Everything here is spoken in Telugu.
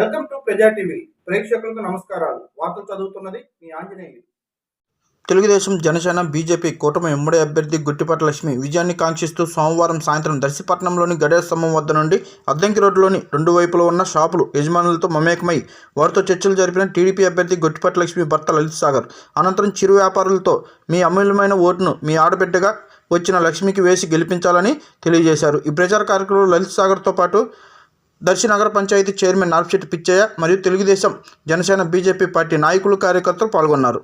ప్రజా టీవీ. ప్రేక్షకులకు నమస్కారాలు. వార్తలు చదువుతున్నది మీ ఆంజనేయులు. తెలుగుదేశం జనసేన బీజేపీ కూటమి ఉమ్మడి అభ్యర్థి గుట్టిపాటి లక్ష్మి విజయాన్ని కాంక్షిస్తూ సోమవారం సాయంత్రం దర్శిపట్నంలోని గడియార స్తంభం వద్ద నుండి అద్దంకి రోడ్డులోని రెండు వైపులా ఉన్న షాపులు యజమానులతో మమేకమై వారితో చర్చలు జరిపిన టీడీపీ అభ్యర్థి గుట్టిపాటి లక్ష్మి భర్త లలిత్ సాగర్. అనంతరం చిరు వ్యాపారులతో మీ అమూల్యమైన ఓటును మీ ఆడబిడ్డగా వచ్చిన లక్ష్మికి వేసి గెలిపించాలని తెలియజేశారు. ఈ ప్రచార కార్యక్రమంలో లలిత్ సాగర్తో పాటు దర్శి నగర పంచాయతీ చైర్మన్ నార్పిశెట్టి పిచ్చయ్య మరియు తెలుగుదేశం జనసేన బీజేపీ పార్టీ నాయకులు కార్యకర్తలు పాల్గొన్నారు.